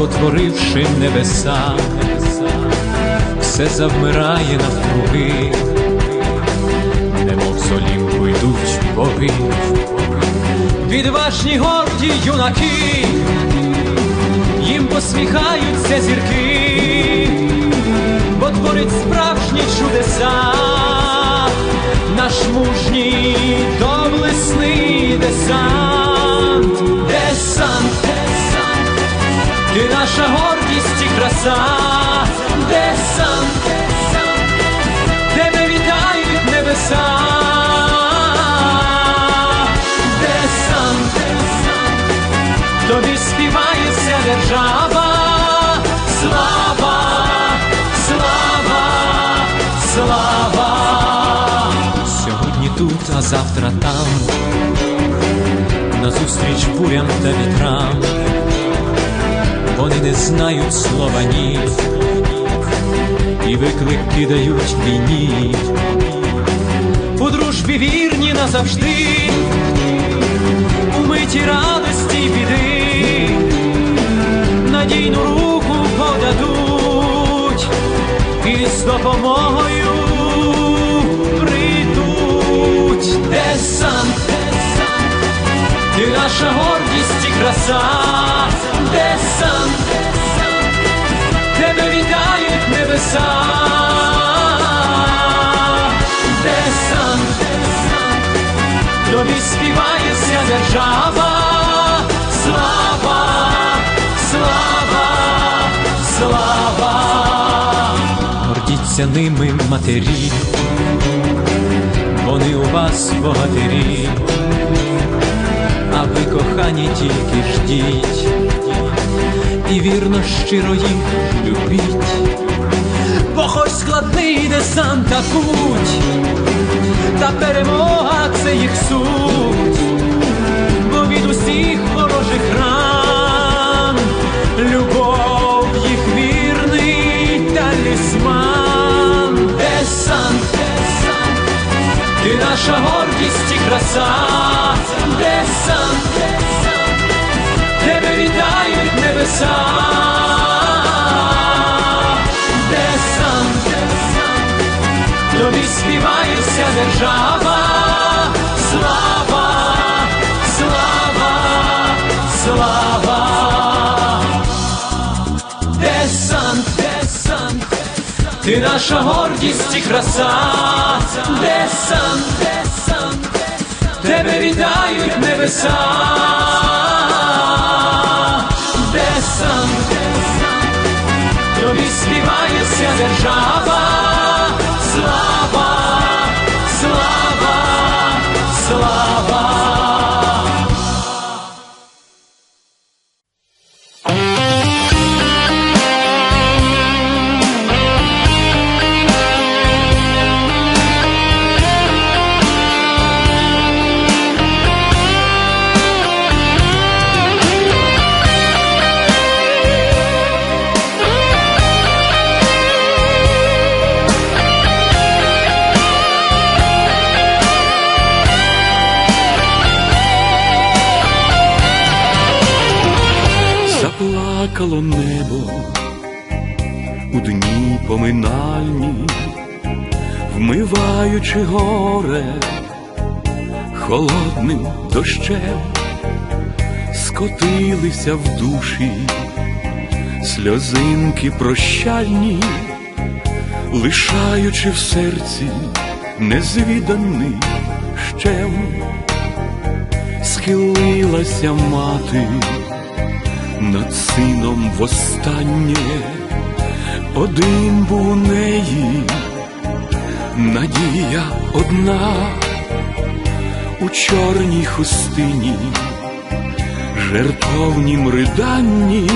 як отворивши небеса, все завмирає навкруги, немов з Олімпу йдуть боги, відважні горді юнаки, їм посміхаються зірки, бо творить справжні чудеса, наш мужній доблесний десант, ти наша гордість і краса, десант, десант, тебе вітають небеса, десант, десант, тобі співається держава, слава, слава, слава. Сьогодні тут, а завтра там, назустріч бурям та вітрам, вони не знають слова ні, і виклики дають війні, у дружбі вірні назавжди, у миті радості біди, надійну руку подадуть. І з допомогою прийдуть. Десант, ти наша гордість і краса, Десант, тобі співається держава, слава, слава, слава, гордіться ними матері, вони у вас богатирі, а ви кохані тільки ждіть, і вірно щиро їх любіть, складний десант та путь, та перемога це їх суть, бо від усіх ворожих ран, любов їх вірний талісман, десант, десант, ти наша гордість і краса, десант, десант, тебе вітають небеса. Тобі співається держава, слава, слава, слава. Десант, десант, ти наша гордість і краса, десант, десант, тебе вітають небеса. Десант, тобі співається держава, слава, слава, вмиваючи горе холодним дощем, скотилися в душі сльозинки прощальні, лишаючи в серці незвіданий щем, схилилася мати над сином востаннє один був у неї, надія одна у чорній хустині, жертовнім риданні,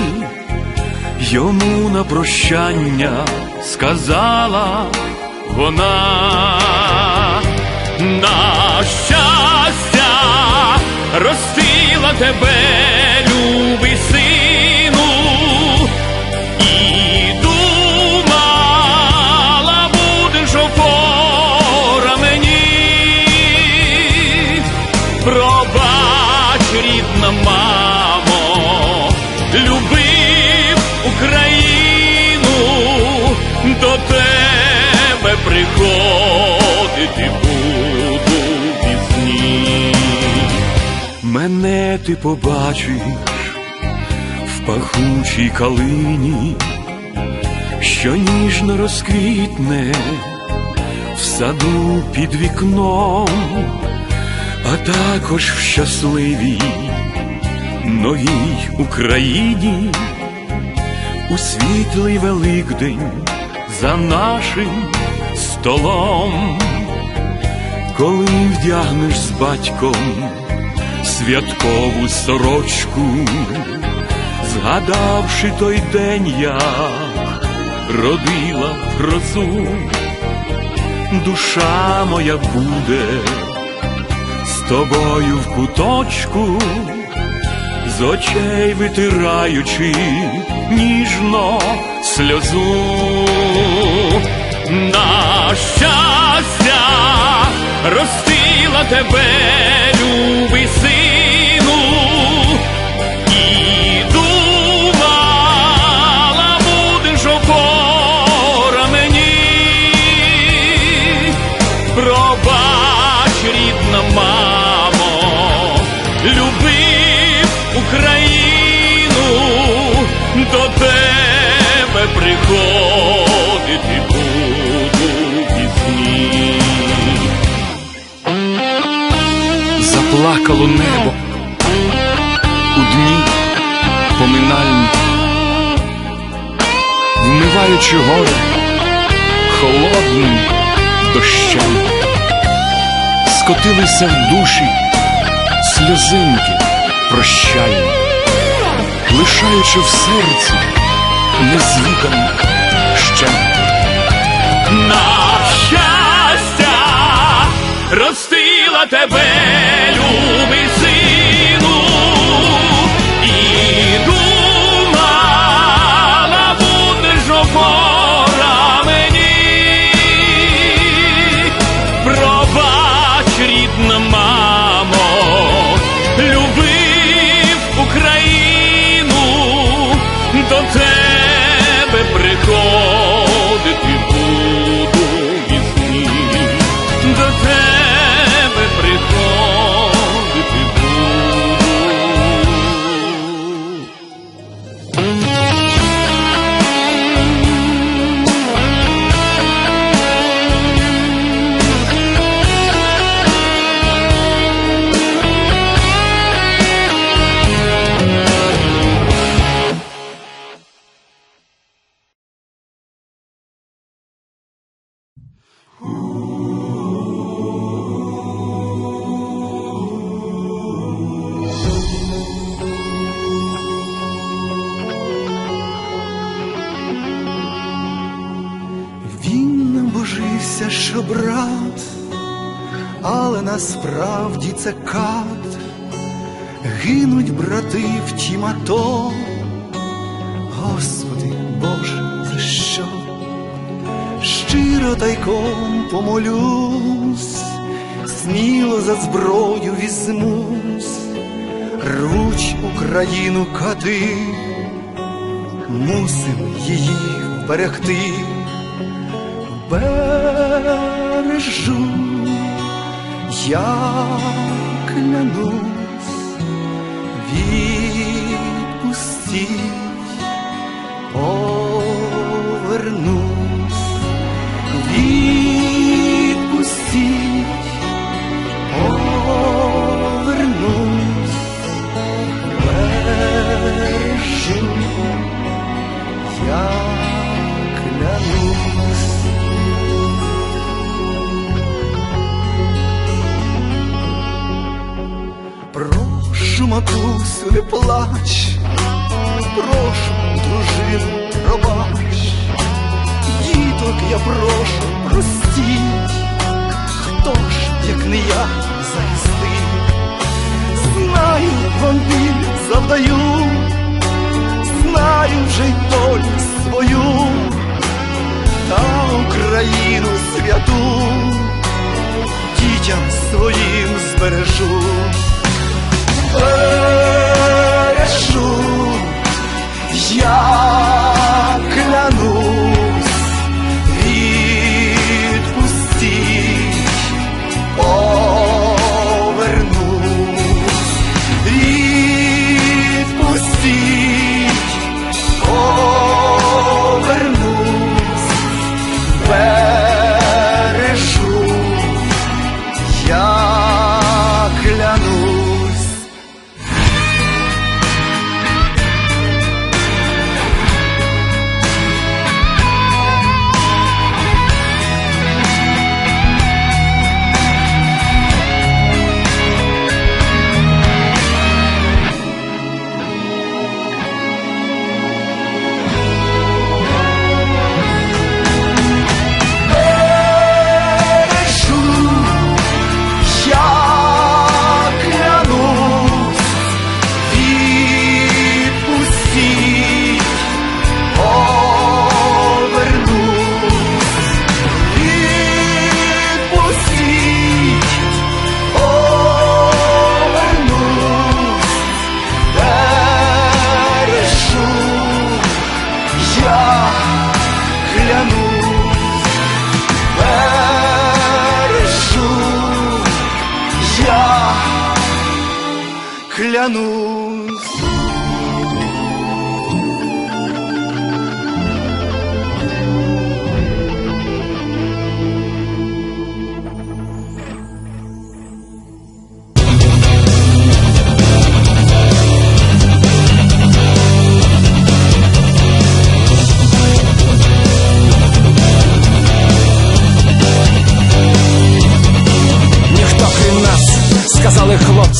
йому на прощання сказала вона. На щастя ростила тебе, приходити буду пізні. Мене ти побачиш в пахучій калині, що ніжно розквітне в саду під вікном, а також в щасливій новій Україні, у світлий Великдень за нашим столом, коли вдягнеш з батьком святкову сорочку, згадавши той день, як родила грозу, душа моя буде з тобою в куточку, з очей витираючи ніжно сльозу. На щастя ростила тебе, любий сину, і думала, будеш опора мені. Пробач, рідна мамо, любив Україну, до Заплакало небо. У дні поминальні, вмиваючи горе холодним дощем, скотилися в душі сльозинки прощальні, лишаючи в серці незвідану ще. На щастя ростила тебе, це кат. Гинуть брати в тім ато. Господи Боже, за що? Щиро тайком помолюсь, сміло за зброю візьмусь, рвуть Україну кати, мусим її вберегти бережу, я клянусь, відпустіть, повернусь, завдаю, знаю вже й толь свою. Та Україну святу, дітям своїм збережу, бережу я кляну.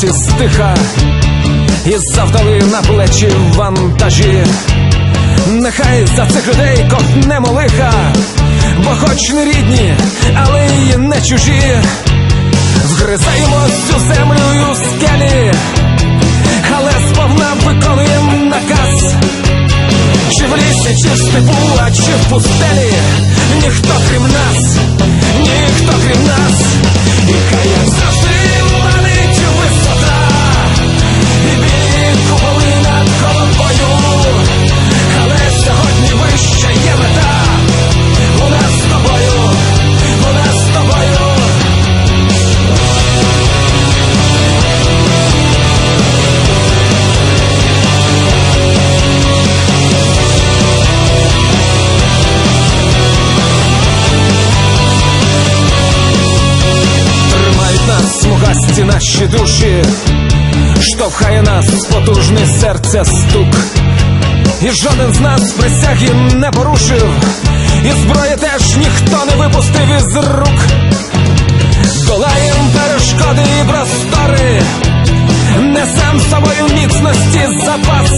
Сказали стиха, і завдали на плечі вантажі. Нехай за цих людей котнемо лиха, бо хоч не рідні, але й не чужі. Вгризаємо цю землю у скелі, але сповна виконуємо наказ. Чи в лісі, чи в степу, а чи в пустелі Ніхто крім нас, ніхто крім нас І хай завжди душі, штовхає нас потужне серця стук. І жоден з нас присяги не порушив, і зброї теж ніхто не випустив із рук. Долаєм перешкоди і простори, несем з собою міцності запас,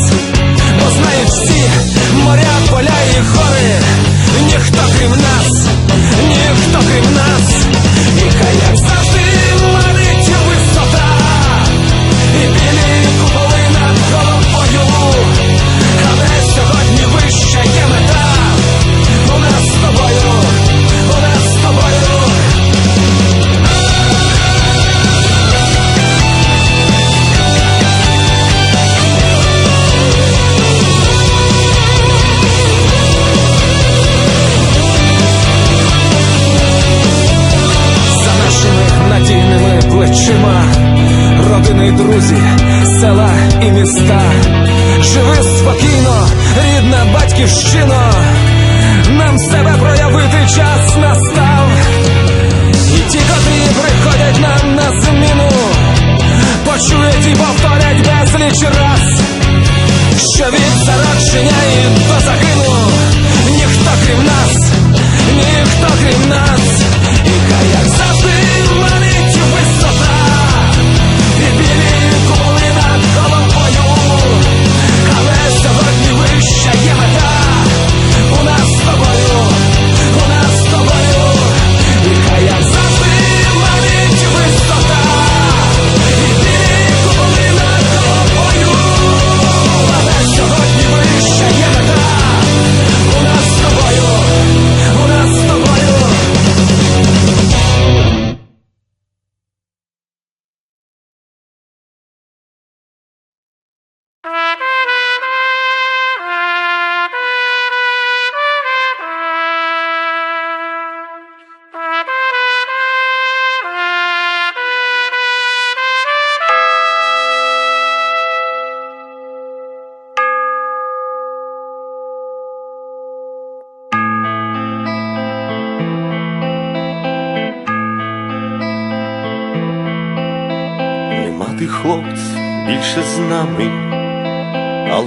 бо знають всі моря, поля і гори, ніхто крім нас, ніхто крім нас, і хай як завжди білі куполи над головою,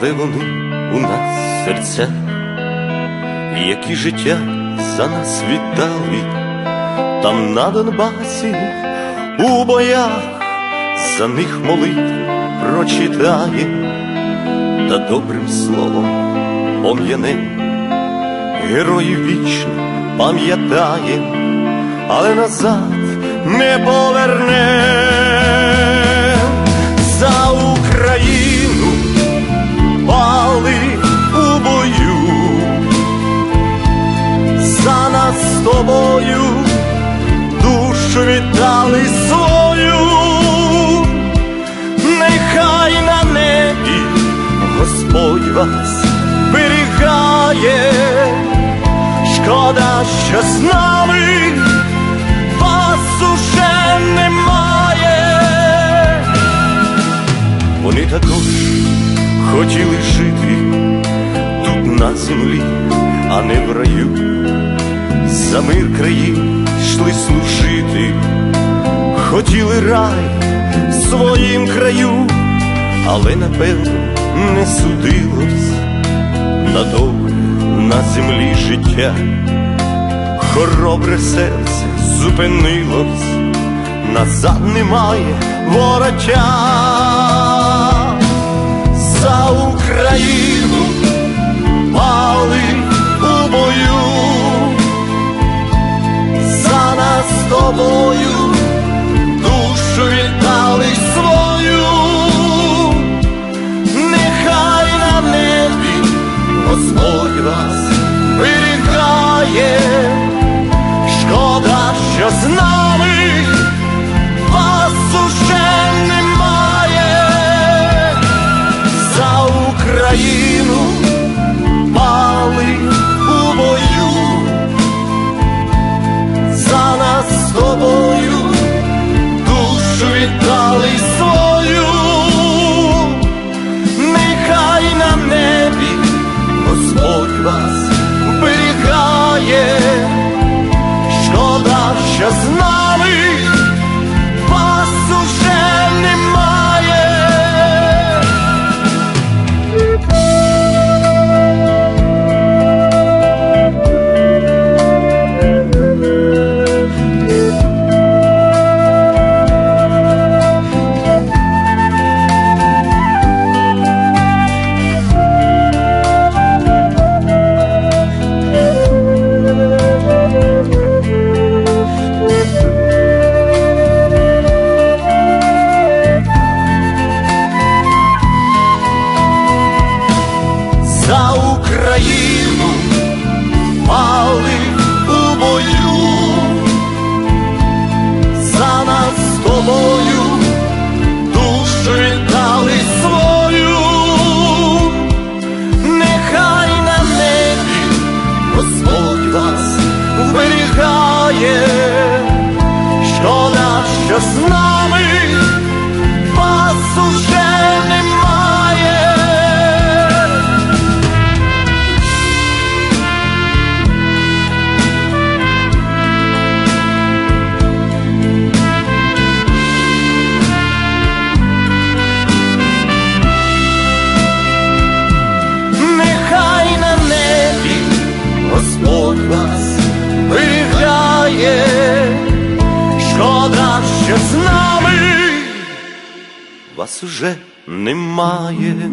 але вони у нас серця, які життя за нас віддали, там на Донбасі, у боях, за них молитв прочитає, та добрим словом пом'яне, героїв вічно пам'ятає, але назад не поверне тобою, душу віддали свою, нехай на небі Господь вас берігає, шкода, що з нами вас уже немає, вони також хотіли жити тут на землі, а не в раю за мир країн йшли служити, хотіли рай своїм краю, але напевно не судилось надовго на землі життя, хоробре серце зупинилось, назад немає вороча за Україну. тобою, душу віддали свою, нехай на небі Господь вас берігає, шкода, що знає. нас уже немає.